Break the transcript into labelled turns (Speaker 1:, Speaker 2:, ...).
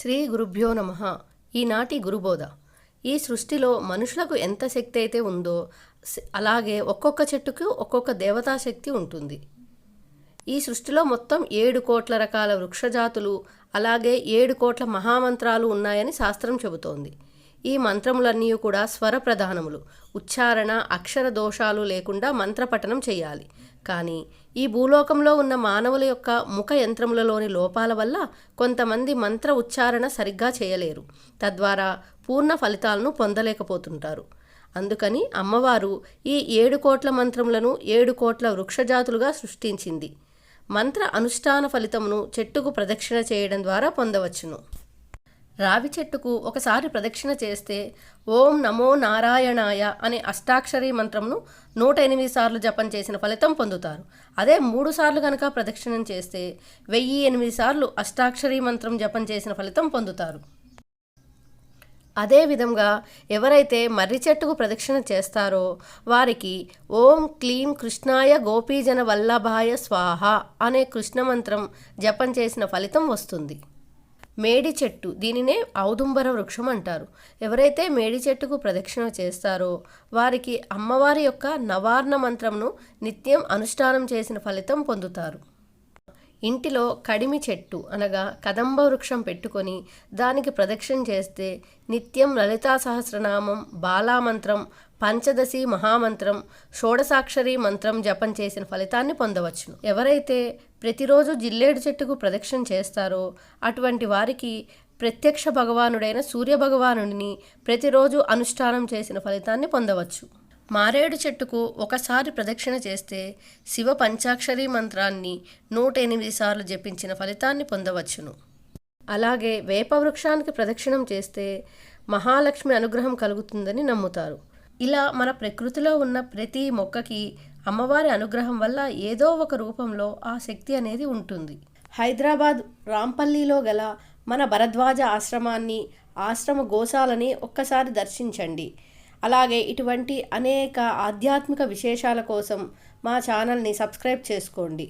Speaker 1: శ్రీ గురుభ్యో నమ. ఈనాటి గురుబోధ. ఈ సృష్టిలో మనుషులకు ఎంత శక్తి అయితే ఉందో అలాగే ఒక్కొక్క చెట్టుకు ఒక్కొక్క దేవతా శక్తి ఉంటుంది. ఈ సృష్టిలో మొత్తం ఏడు కోట్ల రకాల వృక్షజాతులు అలాగే ఏడు కోట్ల మహామంత్రాలు ఉన్నాయని శాస్త్రం చెబుతోంది. ఈ మంత్రములన్నీ కూడా స్వర ప్రధానములు ఉచ్చారణ అక్షర దోషాలు లేకుండా మంత్రపఠనం చేయాలి. కానీ ఈ భూలోకంలో ఉన్న మానవుల యొక్క ముఖ యంత్రములలోని లోపాల వల్ల కొంతమంది మంత్ర ఉచ్చారణ సరిగ్గా చేయలేరు. తద్వారా పూర్ణ ఫలితాలను పొందలేకపోతుంటారు. అందుకని అమ్మవారు ఈ ఏడు కోట్ల మంత్రములను ఏడు కోట్ల వృక్షజాతులుగా సృష్టించింది. మంత్ర అనుష్ఠాన ఫలితమును చెట్టుకు ప్రదక్షిణ చేయడం ద్వారా పొందవచ్చును. రావి చెట్టుకు ఒకసారి ప్రదక్షిణ చేస్తే ఓం నమో నారాయణాయ అనే అష్టాక్షరీ మంత్రమును నూట ఎనిమిది సార్లు జపం చేసిన ఫలితం పొందుతారు. అదే మూడు సార్లు కనుక ప్రదక్షిణం చేస్తే వెయ్యి ఎనిమిది సార్లు అష్టాక్షరీ మంత్రం జపం చేసిన ఫలితం పొందుతారు. అదేవిధంగా ఎవరైతే మర్రి చెట్టుకు ప్రదక్షిణ చేస్తారో వారికి ఓం క్లీం కృష్ణాయ గోపీజన వల్లభాయ స్వాహ అనే కృష్ణ మంత్రం జపం చేసిన ఫలితం వస్తుంది. మేడి చెట్టు. దీనినే ఔదుంబర వృక్షం అంటారు. ఎవరైతే మేడి చెట్టుకు ప్రదక్షిణ చేస్తారో వారికి అమ్మవారి యొక్క నవార్ణ మంత్రంను నిత్యం అనుష్ఠానం చేసిన ఫలితం పొందుతారు. ఇంటిలో కడిమి చెట్టు అనగా కదంబ వృక్షం పెట్టుకొని దానికి ప్రదక్షిణ చేస్తే నిత్యం లలితా సహస్రనామం బాలామంత్రం పంచదశి మహామంత్రం షోడసాక్షరి మంత్రం జపం చేసిన ఫలితాన్ని పొందవచ్చును. ఎవరైతే ప్రతిరోజు జిల్లేడు చెట్టుకు ప్రదక్షిణ చేస్తారో అటువంటి వారికి ప్రత్యక్ష భగవానుడైన సూర్య భగవానుడిని ప్రతిరోజు అనుష్ఠానం చేసిన ఫలితాన్ని పొందవచ్చు. మారేడు చెట్టుకు ఒకసారి ప్రదక్షిణ చేస్తే శివ పంచాక్షరి మంత్రాన్ని నూట ఎనిమిది సార్లు జపించిన ఫలితాన్ని పొందవచ్చును. అలాగే వేప వృక్షానికి ప్రదక్షిణం చేస్తే మహాలక్ష్మి అనుగ్రహం కలుగుతుందని నమ్ముతారు. ఇలా మన ప్రకృతిలో ఉన్న ప్రతి మొక్కకి అమ్మవారి అనుగ్రహం వల్ల ఏదో ఒక రూపంలో ఆ శక్తి అనేది ఉంటుంది. హైదరాబాద్ రాంపల్లిలో గల మన భరద్వాజ ఆశ్రమాన్ని ఆశ్రమ గోశాలని ఒక్కసారి దర్శించండి. అలాగే ఇటువంటి అనేక ఆధ్యాత్మిక విశేషాల కోసం మా ఛానల్ని సబ్స్క్రైబ్ చేసుకోండి.